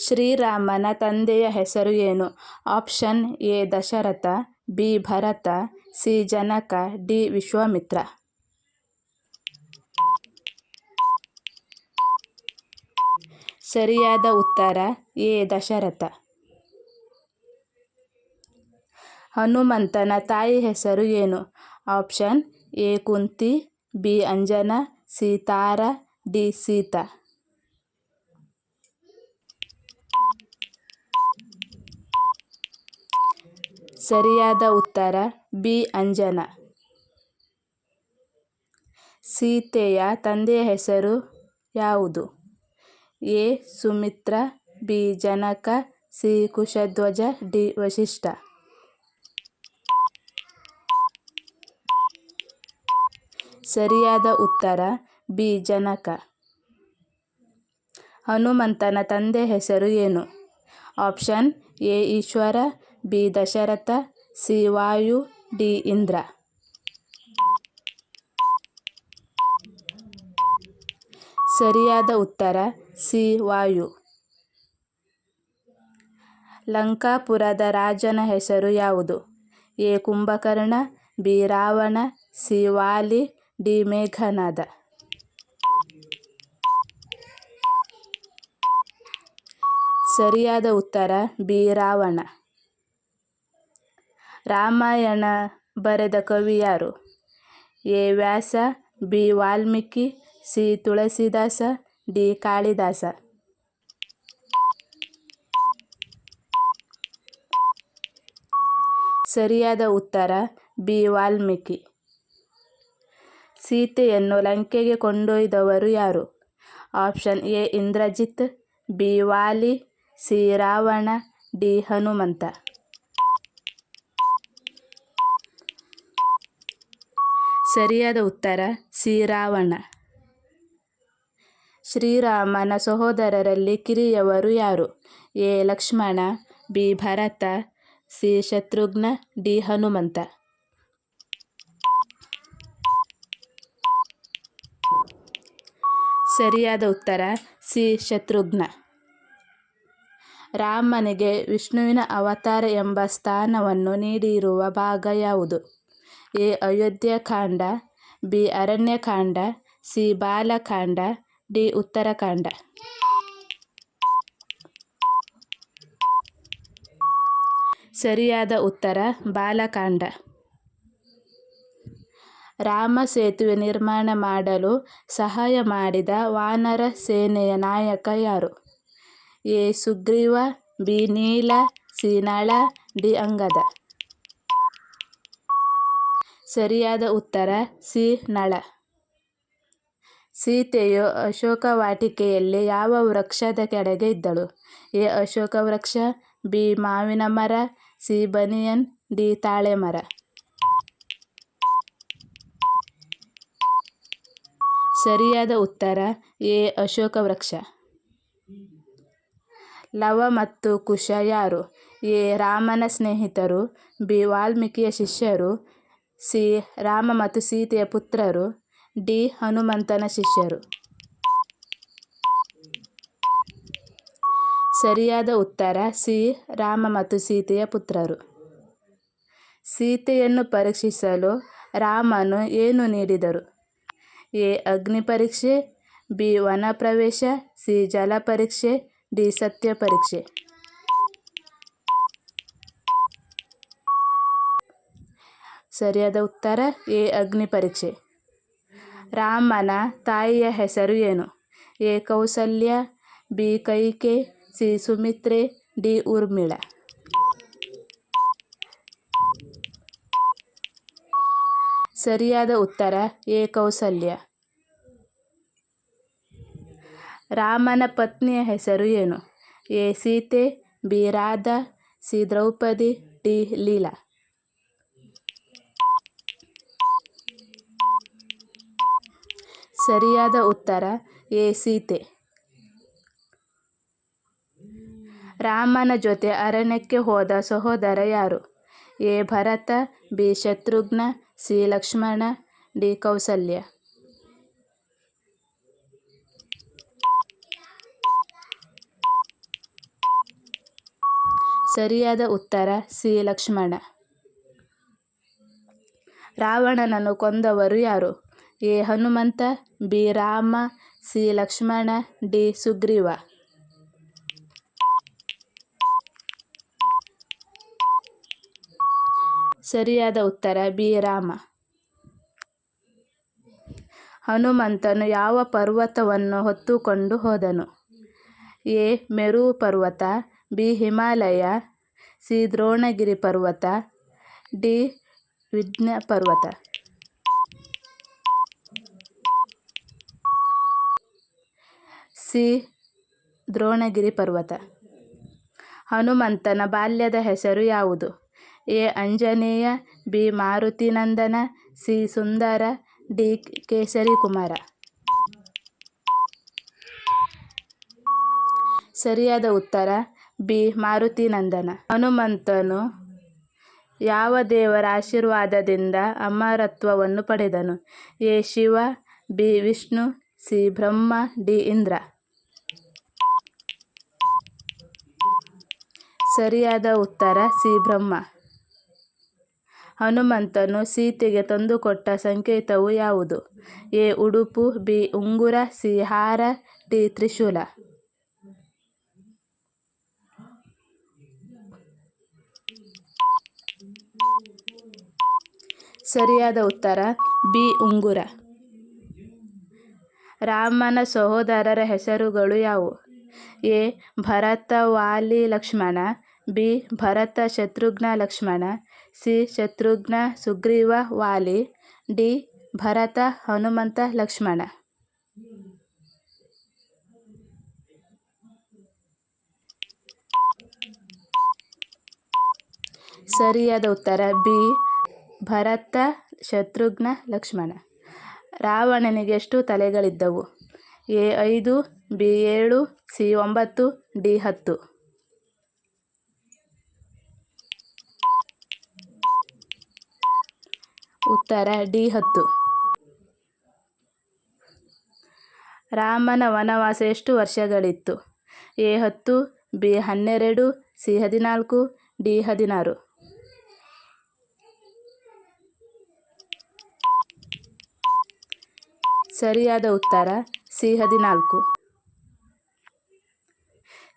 ಶ್ರೀರಾಮನ ತಂದೆಯ ಹೆಸರು ಏನು? Option A, Dasharatha, B, Bharata, C, Janaka, D, Vishwamitra. ಸರಿಯಾದ ಉತ್ತರ ಎ, ದಶರಥ. ಹನುಮಂತನ ತಾಯಿ ಹೆಸರು ಏನು? Option A, Kunti, B, Anjana, C, Tara, D, Sita. ಸರಿಯಾದ ಉತ್ತರ, ಬಿ. ಅಂಜನಾ. ಸೀತೆಯ ತಂದೆಯ ಹೆಸರು ಯಾವುದು? A. Sumitra, B. Janaka, C. Kushadhwaja, D. Vasishtha. ಸರಿಯಾದ ಉತ್ತರ, ಬಿ. ಜನಕ. ಹನುಮಂತನ ತಂದೆ ಹೆಸರು ಏನು? Option, A. Ishwara B Dasharatha, C Vayu, D Indra. ಸರಿಯಾದ ಉತ್ತರ, ಸಿ ವಾಯು. ಲಂಕಾಪುರದ ರಾಜನ ಹೆಸರು ಯಾವುದು? A Kumbhakarna, B Ravana, C Vali, D Meghanada. ಸರಿಯಾದ ಉತ್ತರ, ಬಿ ರಾವಣ. ರಾಮಾಯಣ ಬರೆದ ಕವಿ ಯಾರು? A. Vyasa, B. Valmiki, C. Tulsidas, D. Kalidasa. ಸರಿಯಾದ ಉತ್ತರ, ಬಿ. ವಾಲ್ಮೀಕಿ. ಸೀತೆಯನ್ನು ಲಂಕೆಗೆ ಕೊಂಡೊಯ್ದವರು ಯಾರು? Option A. Indrajit, B. Vali, C. Ravana, D. Hanumanta. ಸರಿಯಾದ ಉತ್ತರ, ಸಿ. ರಾವಣ. ಶ್ರೀರಾಮನ ಸಹೋದರರಲ್ಲಿ ಕಿರಿಯವರು ಯಾರು? A. Lakshmana, B. Bharata, C. Shatrughna, D. Hanumanta. ಸರಿಯಾದ ಉತ್ತರ, ಸಿ. ಶತ್ರುಘ್ನ. ರಾಮನಿಗೆ ವಿಷ್ಣುವಿನ ಅವತಾರ ಎಂಬ ಸ್ಥಾನವನ್ನು ನೀಡಿರುವ ಭಾಗ ಯಾವುದು? A Ayodhyakanda B Aranyakanda C Balakanda D Uttarakanda ಸರಿಯಾದ ಉತ್ತರ ಬಾಲಕಾಂಡ ರಾಮ ಸೇತುವೆ ನಿರ್ಮಾಣ ಮಾಡಲು ಸಹಾಯ ಮಾಡಿದ ವಾನರ ಸೇನೆಯ ನಾಯಕ ಯಾರು? A. Sugriva, B. Nila, C. Nala, D. Angada. ಸರಿಯಾದ ಉತ್ತರ, ಸಿ. ನಳ. ಸೀತೆಯು ಅಶೋಕ ವಾಟಿಕೆಯಲ್ಲಿ ಯಾವ ವೃಕ್ಷದ ಕೆಳಗೆ ಇದ್ದಳು? ಎ. ಅಶೋಕ ವೃಕ್ಷ, ಬಿ. ಮಾವಿನ ಮರ, ಸಿ. ಬನಿಯನ್, ಡಿ. ತಾಳೆ ಮರ. ಸರಿಯಾದ ಉತ್ತರ, ಎ. ಅಶೋಕ ವೃಕ್ಷ. ಲವ ಮತ್ತು ಕುಶ ಯಾರು? ಎ. ರಾಮನ ಸ್ನೇಹಿತರು, ಬಿ. ವಾಲ್ಮೀಕಿಯ ಶಿಷ್ಯರು ಸಿ. ರಾಮ ಮತ್ತು ಸೀತೆಯ ಪುತ್ರರು ಡಿ. ಹನುಮಂತನ ಶಿಷ್ಯರು. ಸರಿಯಾದ ಉತ್ತರ ಸಿ. ರಾಮ ಮತ್ತು ಸೀತೆಯ ಪುತ್ರರು. ಸೀತೆಯನ್ನು ಪರೀಕ್ಷಿಸಲು ರಾಮನು ಏನು ನೀಡಿದರು? ಎ. ಅಗ್ನಿ ಪರೀಕ್ಷೆ, ಬಿ. ವನ ಪ್ರವೇಶ, ಸಿ. ಜಲ ಪರೀಕ್ಷೆ, ಡಿ. ಸತ್ಯ ಪರೀಕ್ಷೆ. ಸರಿಯಾದ ಉತ್ತರ? ಎ, ಅಗ್ನಿ ಪರೀಕ್ಷೆ. ರಾಮನ ತಾಯಿಯ ಹೆಸರು ಏನು? A, Kausalya, B, Kaikeyi, C, Sumitra, D, Urmila. ಸರಿಯಾದ ಉತ್ತರ? ಎ, ಕೌಸಲ್ಯ. ರಾಮನ ಪತ್ನಿಯ ಹೆಸರು ಏನು? A, Sita, B, Radha, C, Draupadi, D, Leela. ಸರಿಯಾದ ಉತ್ತರ ಎ ಸೀತೆ! ರಾಮನ ಜೊತೆ ಅರಣ್ಯಕ್ಕೆ ಹೋದ ಸಹೋದರ ಯಾರು? A Bharata, B, Shatrughna, C, Lakshmana, D, Kausalya! ಸರಿಯಾದ ಉತ್ತರ, ಸಿ, ಲಕ್ಷ್ಮಣ! ರಾವಣನನ್ನು ಕೊಂದವರು ಯಾರು? A. Hanumanta, B. Rama, C. Lakshmana, D. Sugriva. ಸರಿಯಾದ ಉತ್ತರ, ಬಿ. ರಾಮ. ಹನುಮಂತನು ಯಾವ ಪರ್ವತವನ್ನು ಹೊತ್ತುಕೊಂಡು ಹೋದನು? ಎ. ಮೇರು ಪರ್ವತ, ಬಿ. ಹಿಮಾಲಯ, ಸಿ. ದ್ರೋಣಗಿರಿ ಪರ್ವತ, ಡಿ. ವಿಜ್ಞ ಪರ್ವತ. ಸಿ ದ್ರೋಣಗಿರಿ ಪರ್ವತ. ಹನುಮಂತನ ಬಾಲ್ಯದ ಹೆಸರು ಯಾವುದು? A. Anjaneya B. Marutinandana, C. Sundara, D. Kesari Kumara ಸರಿಯಾದ ಉತ್ತರ, ಬಿ. ಮಾರುತಿನಂದನ. ಹನುಮಂತನು ಯಾವ ದೇವರ ಆಶೀರ್ವಾದದಿಂದ ಅಮರತ್ವವನ್ನು ಪಡೆದನು? A. Shiva, B. Vishnu, C. Brahma, D. Indra. ಸರಿಯಾದ ಉತ್ತರ, ಸಿ. ಬ್ರಹ್ಮ. ಹನುಮಂತನು ಸೀತೆಗೆ ತಂದುಕೊಟ್ಟ ಸಂಕೇತವು ಯಾವುದು? ಎ. ಉಡುಪು, ಬಿ. ಉಂಗುರ, ಸಿ. ಹಾರ, ಡಿ. ತ್ರಿಶೂಲ. ಸರಿಯಾದ ಉತ್ತರ, ಬಿ. ಉಂಗುರ. ರಾಮನ ಸಹೋದರರ ಹೆಸರುಗಳು ಯಾವುವು? A. Bharata Vali Lakshmana B. Bharata, Shatrughna Lakshmana, C. Shatrughna Sugriva Vali, D. Bharata, Hanumanta Lakshmana. ಸರಿಯಾದ ಉತ್ತರ ಬಿ. ಭರತ, ಶತ್ರುಘ್ನ ಲಕ್ಷ್ಮಣ. ರಾವಣನಿಗೆ ಎಷ್ಟು ತಲೆಗಳಿದ್ದವು? ಎ ಐದು, ಬಿ ಏಳು, ಸಿ ಒಂಬತ್ತು, ಡಿ ಹತ್ತು. ಉತ್ತರ, ಡಿ, ಹತ್ತು. ರಾಮನ ವನವಾಸ ಎಷ್ಟು ವರ್ಷಗಳಿತ್ತು? ಎ, ಹತ್ತು, ಬಿ, ಹನ್ನೆರಡು, ಸಿ, ಹದಿನಾಲ್ಕು, ಡಿ, ಹದಿನಾರು. ಸರಿಯಾದ ಉತ್ತರ, ಸಿ, ಹದಿನಾಲ್ಕು.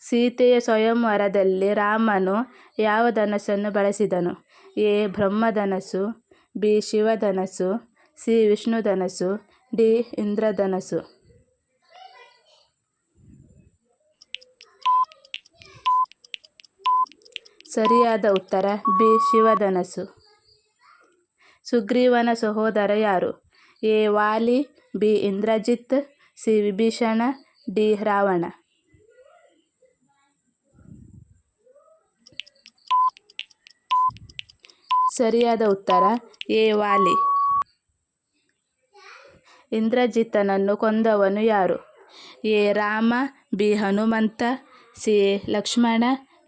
ಸೀತೆಯ ಸ್ವಯಂವರದಲ್ಲಿ ರಾಮನು ಯಾವ ಧನಸ್ಸನ್ನು ಬಳಸಿದನು? ಎ, ಬ್ರಹ್ಮಧನಸ್ಸು ಬಿ. ಶಿವಧನಸ್ಸು, ಸಿ. ವಿಷ್ಣುಧನಸ್ಸು, ಡಿ. ಇಂದ್ರಧನಸ್ಸು. ಸರಿಯಾದ ಉತ್ತರ ಬಿ. ಶಿವಧನಸ್ಸು. ಸುಗ್ರೀವನ ಸಹೋದರ ಯಾರು? A. Vali, B. Indrajit, C. Vibhishana, D. Ravana. ಸರಿಯಾದ ಉತ್ತರ ಎ ವಾಲಿ. ಇಂದ್ರಜಿತ್ತನನ್ನು ಕೊಂದವನು ಯಾರು? A Rama, B Hanumanta, C Lakshmana,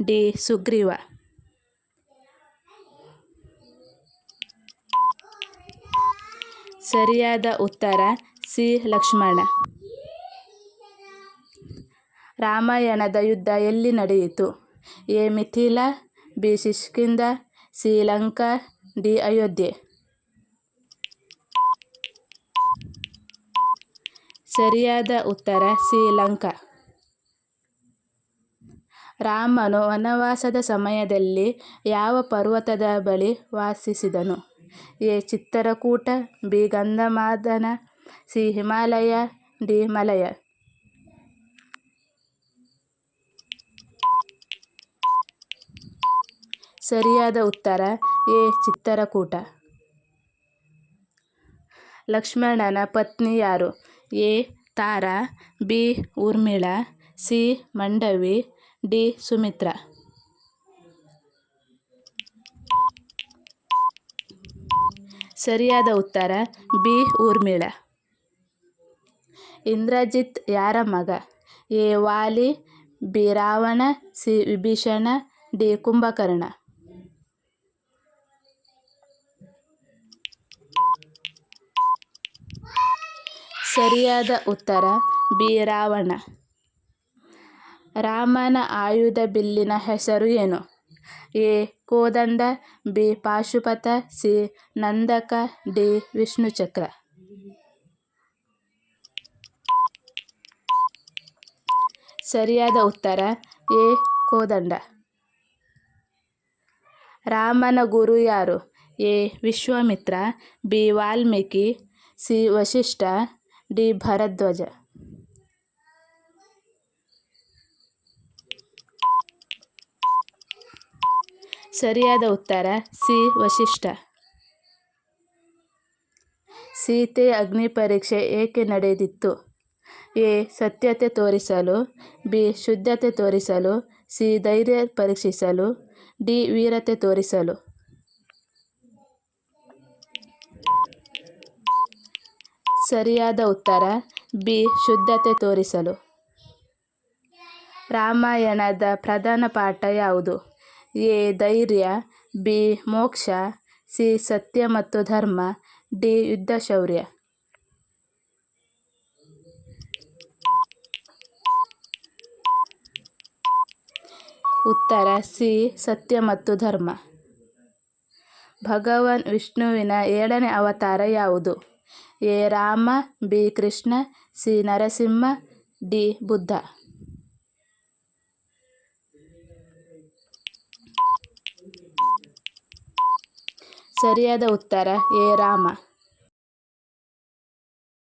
D Sugriva. ಸರಿಯಾದ ಉತ್ತರ, ಸಿ ಲಕ್ಷ್ಮಣ. ರಾಮಾಯಣದ ಯುದ್ಧ ಎಲ್ಲಿ ನಡೆಯಿತು? A Mithila, B Kishkindha C Lanka D Ayodhya ಸರಿಯಾದ ಉತ್ತರ ಶ್ರೀಲಂಕಾ ಲಂಕಾ ರಾಮನು ವನವಾಸದ ಸಮಯದಲ್ಲಿ ಯಾವ ಪರ್ವತದ ಬಳಿ ವಾಸಿಸಿದನು? A. Chitrakuta, B. Gandhamadana, C. Himalaya, D. Malaya. ಸರಿಯಾದ ಉತ್ತರ ಎ ಚಿತ್ತರಕೂಟ. ಲಕ್ಷ್ಮಣನ ಪತ್ನಿ ಯಾರು? A Tara, B Urmila, C Mandavi, D Sumitra. ಸರಿಯಾದ ಉತ್ತರ, ಬಿ ಊರ್ಮಿಳ. ಇಂದ್ರಜಿತ್ ಯಾರ ಮಗ? A Vali, B Ravana, C Vibhishana, D Kumbhakarna. ಸರಿಯಾದ ಉತ್ತರ, ಬಿ. ರಾವಣ. ರಾಮನ ಆಯುಧ ಬಿಲ್ಲಿನ ಹೆಸರು ಏನು? A. Kodanda, B. Pashupata, C. Nandaka, D. Vishnuchakra. ಸರಿಯಾದ ಉತ್ತರ, ಎ. ಕೋದಂಡ. ರಾಮನ ಗುರು ಯಾರು? A. Vishwamitra, B. Valmiki, C. Vasishtha D Bharadvaja ಸರಿಯಾದ ಉತ್ತರ, ಸಿ ವಶಿಷ್ಠ ಸೀತೆ ಅಗ್ನಿ ಪರೀಕ್ಷೆ ಏಕೆ ನಡೆದಿತ್ತು? ಎ. ಸತ್ಯತೆ ತೋರಿಸಲು, ಬಿ. ಶುದ್ಧತೆ ತೋರಿಸಲು, ಸಿ. ಧೈರ್ಯ ಪರೀಕ್ಷಿಸಲು, ಡಿ. ವೀರತೆ ತೋರಿಸಲು. ಸರಿಯಾದ ಉತ್ತರ. ಬಿ. ಶುದ್ಧತೆ ತೋರಿಸಲು. ರಾಮಾಯಣದ ಪ್ರಧಾನ ಪಾಠ ಯಾವುದು? ಎ. ಧೈರ್ಯ. ಬಿ. ಮೋಕ್ಷ. ಸಿ. ಸತ್ಯ ಮತ್ತು ಧರ್ಮ. ಡಿ. ಯುದ್ಧ ಶೌರ್ಯ. ಉತ್ತರ. ಸಿ. ಸತ್ಯ ಮತ್ತು ಧರ್ಮ. ಭಗವಾನ್ ವಿಷ್ಣುವಿನ ಏಳನೇ ಅವತಾರ ಯಾವುದು? A. Rama B. Krishna C. Narasimha D. Buddha. ಸರಿಯಾದ ಉತ್ತರ ಎ. ರಾಮ.